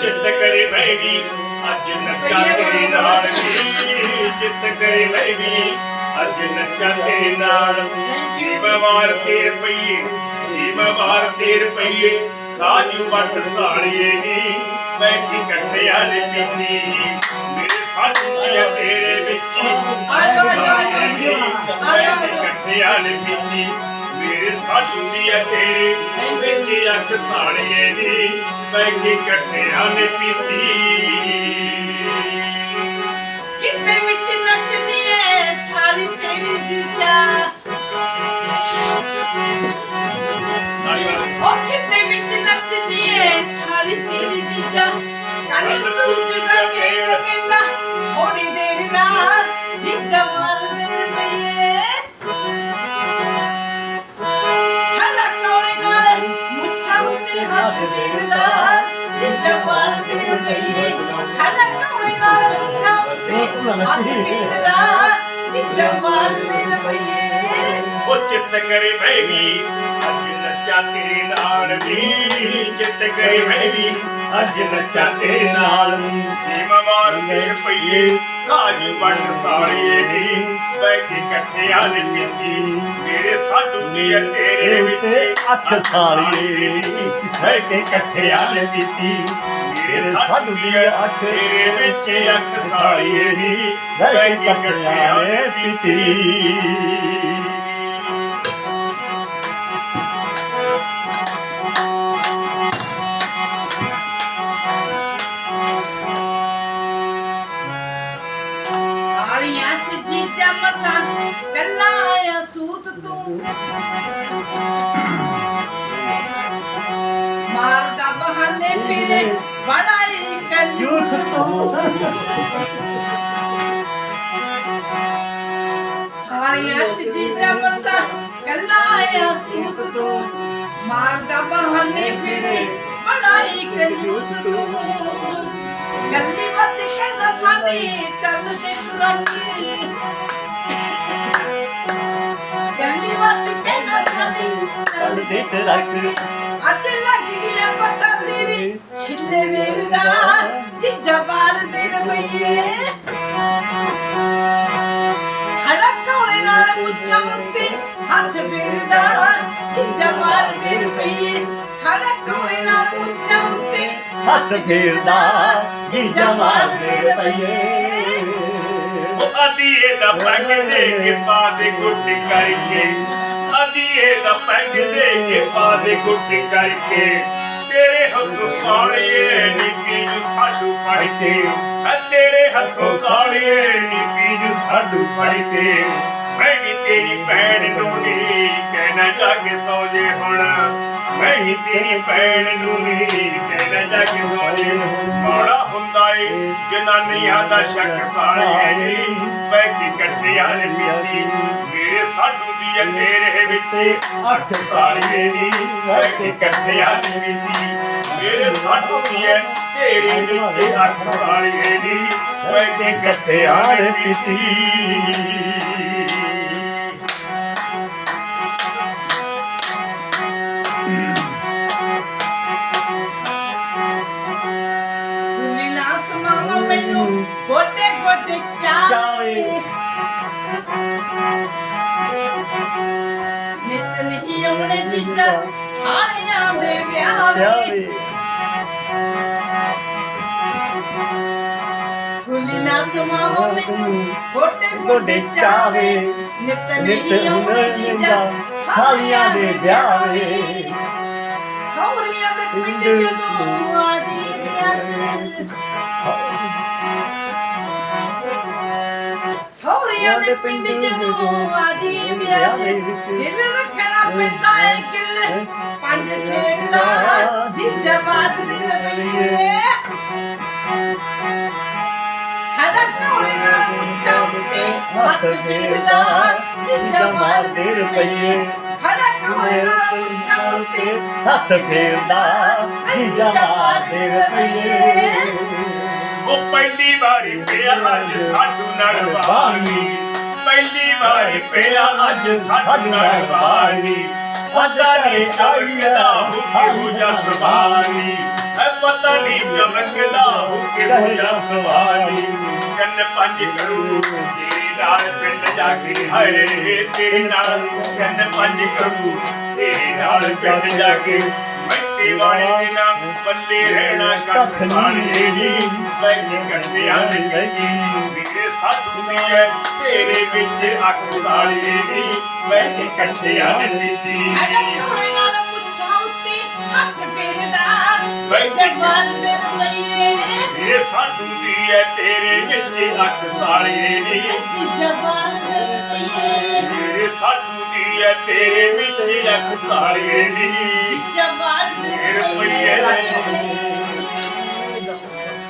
ਚਿੱਤ ਕਰੇ ਮੈਂ ਵੀ ਅੱਜ ਨੱਚਾਂ ਤੇਰੇ ਨਾਲ ਨੀ ਚਿੱਤ ਕਰੇ ਮੈਂ ਵੀ ਅੱਜ ਨੱਚਾਂ ਤੇਰੇ ਨਾਲ। ਜੀ ਬਿਮਾਰ ਤੇ ਰੁਪਈਏ ਜੀ ਬਿਮਾਰ ਤੇ ਰੁਪਈਏ ਕਾਜੂ ਵੱਟ ਸਾਲੀਏ ਨੀ ਮੈਂ ਕੀ ਇਕੱਠਿਆਂ ਨੇ ਪੀਤੀ। ਮੇਰੇ ਸਾਥੀ ਦੀਆਂ ਤੇਰੇ ਵਿੱਚ ਆਜੋ, ਆਜੋ, ਨੀ, ਇਕੱਠਿਆਂ ਪੀਤੀ। ਮੇਰੇ ਸਾਥੀ ਦੀਆਂ ਤੇਰੇ ਵਿੱਚ ਅੱਖ ਸਾਲੀਏ ਨੀ ਮੈਂ ਇਕੱਠਿਆਂ ਨੇ ਪੀਤੀ। ਕਿਤੇ ਵਿੱਚ ਨੱਚਦੀ ਏ ਸਾਰੀ ਤੇਰੀ ਜੀਜਾ। ਹੱਥ ਫੇਰਦਾ ਜੀਜਾ ਮਾਰ ਦੇ ਰੁਪਈਏ ਉਹ ਚਿੱਤ ਕਰੇ ਮੈਂ ਵੀ ਅੱਜ ਨੱਚਾਂ ਤੇਰੇ ਨਾਲ ਵੀ। ਚਿੱਤ ਕਰੇ ਮੈਂ ਵੀ ਅੱਜ ਨੱਚਾਂ ਤੇਰੇ ਨਾਲ ਜੀ ਮਮਾਰ ਤੇ ਰੁਪਈਏ ਕਾਜੀ ਵੰਡ ਸਾਲੀਏ ਨੀ ਬੈ ਕੇ ਇਕੱਠਿਆਂ ਨੇ ਮੇਰੇ ਸਾਡੂ ਦੀ ਤੇਰੇ ਵਿੱਚ। ਅੱਖ ਸਾਲੀਏ ਬੈ ਕੇ ਇਕੱਠਿਆਂ ਨੇ ਮੇਰੇ ਸਾਡੂ ਦੀ ਤੇਰੇ ਵਿੱਚ ਅੱਖ ਸਾਲੀਏ ਨੀ ਬੈ ਕੇ ਇਕੱਠਿਆਂ ਨੇ ਚ ਜੀਜਾ ਮਸਾ ਕੱਲਾ ਆਇਆ ਸੂਤ ਤੂੰ। ਮਾਰਦਾ ਬਹਾਨੇ ਫਿਰੇ ਬੜਾ ਹੀ ਕੰਜੂਸ ਤੂੰ। ਸਾਲੀਆਂ ਚ ਜੀਜਾ ਮਸਾ ਕੱਲਾ ਆਇਆ ਸੂਤ ਤੂੰ। ਮਾਰਦਾ ਬਹਾਨੇ ਫਿਰੇ ਬੜਾ ਕੰਜੂਸ ਤੂੰ। ਗੱਲੀ ਬਾਤ ਕਹਿੰਦਾ ਸਾਡੀ ਚੱਲਦੇ ਟਰੱਕੀ ਗੱਲੀ ਬਾਤ ਕਹਿੰਦਾ ਸਾਡੀ ਚੱਲਦੇ ਟਰੱਕੀ ਅੱਜ ਲੱਗ ਗਿਆ ਪਤਾ ਤੇਰੀ ਛਿੱਲੇ ਵੇਰ ਦਾ ਜਿੱਜਾ ਬਾਰ ਦੇ ਰਮਈਏ ਹੱਥ ਫੇਰਦਾ, ਜੀਜਾ ਮਾਰਦੇ ਰੁਪਈਏ ਅਦੀਏ ਦਾ ਪੈਗ ਦੇ ਕੇ ਪਾ ਦੇ ਗੁੱਟੀ ਕਰਕੇ। ਅਦੀਏ ਦਾ ਪੈਗ ਦੇ ਕੇ ਪਾ ਦੇ ਗੁੱਟੀ ਕਰਕੇ। ਤੇਰੇ ਹੱਥੋਂ ਸਾੜੀਏ ਨੀ ਪੀਜੂ ਸਾਡੂ ਫੜ ਕੇ। ਆ ਤੇਰੇ ਹੱਥੋਂ ਸਾੜੀਏ ਨੀ ਪੀਜੂ ਸਾਡੂ ਫੜ ਕੇ। ਮੈਂ ਵੀ ਤੇਰੀ ਭੈਣ ਨੂੰ ਨੀ ਕਹਿਣਾ ਜਾ ਸੌ ਜੇ ਹੁਣ। ਮੈਂ ਵੀ ਤੇਰੀ ਭੈਣ ਨੂੰ ਨੀ ਕਹਿਣਾ ਜਾ ਕੇ ਸੌ ਜੇ ਬੜਾ ਹੁੰਦਾ ਏ ਜਨਾਨੀਆਂ ਦਾ ਸ਼ੱਕ ਸਾਲੀਏ ਨੀ ਬੈ ਕੇ ਇਕੱਠਿਆਂ ਨੇ ਪੀਤੀ। ਮੇਰੇ ਸਾਡੂ ਦੀ ਹੈ ਤੇਰੇ ਵਿੱਚ ਅੱਠ ਸਾਲੀਏ ਨੀ ਬੈ ਕੇ ਇਕੱਠਿਆਂ ਨੇ ਪੀਤੀ। ਮੇਰੇ ਸਾਡੂ ਦੀ ਹੈ ਤੇਰੇ ਵਿੱਚ ਅੱਠ ਸਾਲੀਏ ਨੀ ਬੈ ਕੇ ਇਕੱਠਿਆਂ ਨੇ ਪੀਤੀ। ਚਾਵੇ ਨਿਤ ਨਹੀਂ ਆਉਣੇ ਜੀਜਾ ਸਾਰਿਆਂ ਦੇ ਵਿਆਹ ਵੇ ਫੁੱਲੀ ਨਾ ਸਮਾਵਾ ਮੈਨੂੰ ਗੋਟੇ ਗੋਟੇ ਚਾਵੇ ਨਿਤ ਨਹੀਂ ਆਉਣੇ ਜੀਜਾ ਸਾਰਿਆਂ ਦੇ ਵਿਆਹ ਵੇ ਸੌਰੀਆਂ ਦੇ। ਪਿੰਡ ਜਦੋਂ ਆ ਜੀ ਸੌਰੀਆਂ ਦੇ ਪਿੰਡ ਜਦੋਂ ਆਦੀ ਵਿਆਹ ਚ ਰੱਖਣਾ ਪੈਂਦਾ ਏ ਗਿੱਲ ਪੰਜ ਸੇਕ ਦਾ ਜਿੱਜਾ ਬਾਤ ਦੀ ਰਵਈਏ ਖੜਾ ਕੋਲੇ ਨਾਲ ਪੁੱਛਾਂ ਉੱਤੇ ਹੱਥ ਫੇਰਦਾ ਜਿੱਜਾ ਮਾਰਦੇ ਰੁਪਈਏ ਖੜਾ ਕੋਲੇ ਨਾਲ ਪੁੱਛਾਂ ਉੱਤੇ ਹੱਥ ਫੇਰਦਾ ਜੀਜਾ ਮਾਰਦੇ ਰੁਪਈਏ ਉਹ ਪਹਿਲੀ ਵਾਰੀ ਪਿਆ ਅੱਜ ਸਾਡੂ ਪਿਆ ਅੱਜ ਸਾਡੇ ਵਾਲੀ ਪਤਾ ਨਹੀਂ ਚਮਕਦਾ ਹੋ ਕਿਹੋ ਜਿਹਾ ਸਵਾਲੀ ਹੈ ਪਤਾ ਨਹੀਂ ਚਮਕਦਾ ਹੋ ਕਿਹੋ ਜਿਹਾ ਸਵਾਲੀ ਕੰਨ ਪੰਜ ਕਰੂ ਤੇਰੇ ਨਾਲ ਪਿੰਡ ਜਾ ਕੇ ਹਾਏ ਤੇਰੇ ਨਾਲ। ਕੰਨ ਪੰਜ ਕਰੂ ਤੇਰੇ ਨਾਲ ਪਿੰਡ ਜਾ ਕੇ ਮੱਤੇ ਵਾਲੇ ਦਿਨਾਂ ਬੱਲੇ ਰਹਿਣਾ ਕੱਖ ਸਾਲੀਏ ਨੀ ਮੈਂ ਕੱਟਿਆ ਨਹੀਂ ਮੇਰੇ ਸਾਥੂ ਦੀ ਹੈ ਤੇਰੇ ਵਿੱਚ ਅੱਖ ਸਾਲੀਏ ਨੀ ਮੈਂ ਨਾਲ ਪੁੱਛਾ ਉੱਤੇ ਹੱਥ ਫੇਰਦਾ ਜਗਵਾਨ ਦੇ ਰੁਪਈਏ। ਸਾਧੂ ਦੀ ਹੈ ਤੇਰੇ ਵਿੱਚ ਅੱਖ ਜਗਵਾਨ ਦੇ ਰੁਪਈਏ। ਸਾਧੂ ਦੀ ਤੇਰੇ ਵਿੱਚ ਅੱਖ 我会越来越。